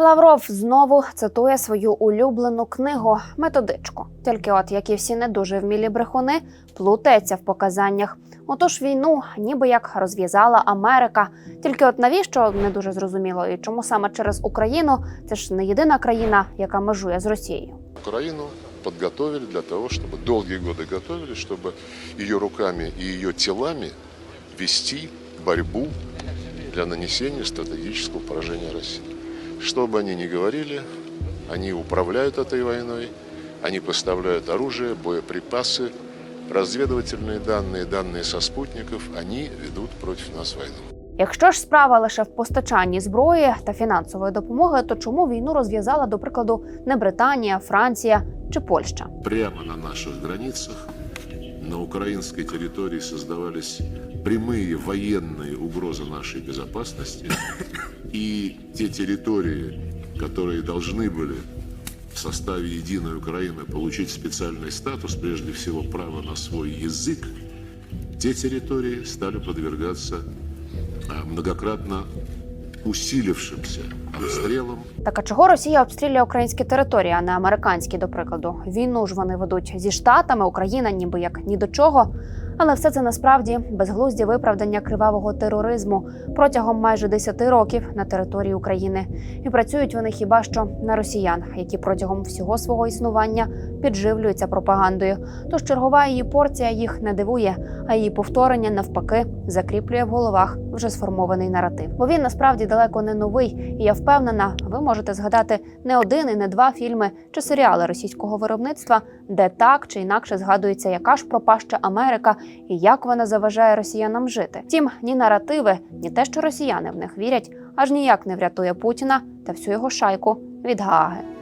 Лавров знову цитує свою улюблену книгу методичку. Тільки, от як і всі не дуже вмілі брехуни, плутається в показаннях. Отож, війну ніби як розв'язала Америка. Тільки от навіщо не дуже зрозуміло, і чому саме через Україну це ж не єдина країна, яка межує з Росією. Украину подготовили для того, чтобы долгие годы готовили, чтобы ее руками и ее телами вести борьбу для нанесения стратегического поражения России. Что бы они ни говорили, они управляют этой войной, они поставляют оружие, боеприпасы, разведывательные данные, данные со спутников, они ведут против нас войну. Якщо ж справа лише в постачанні зброї та фінансової допомоги, то чому війну розв'язала, до прикладу, не Британія, Франція чи Польща? Прямо на наших границах, на украинской территории создавались прямые военные угрозы нашей безопасности. И те территории, которые должны были в составе единой Украины получить специальный статус, прежде всего право на свой язык, те территории стали подвергаться а, многократно усилившимся обстрелам Так а чого Росія обстрілює українські території, а не американські, до прикладу? Війну ж вони ведуть зі штатами, Україна ніби як ні до чого. Але все це насправді безглузді виправдання кривавого тероризму протягом майже 10 років на території України. І працюють вони хіба що на росіян, які протягом всього свого існування підживлюються пропагандою. Тож чергова її порція їх не дивує, а її повторення навпаки закріплює в головах вже сформований наратив. Бо він насправді далеко не новий, і я впевнена, ви можете згадати не один і не два фільми чи серіали російського виробництва, де так чи інакше згадується, яка ж пропаща Америка і як вона заважає росіянам жити. Втім, ні наративи, ні те, що росіяни в них вірять, аж ніяк не врятує Путіна та всю його шайку від Гааги.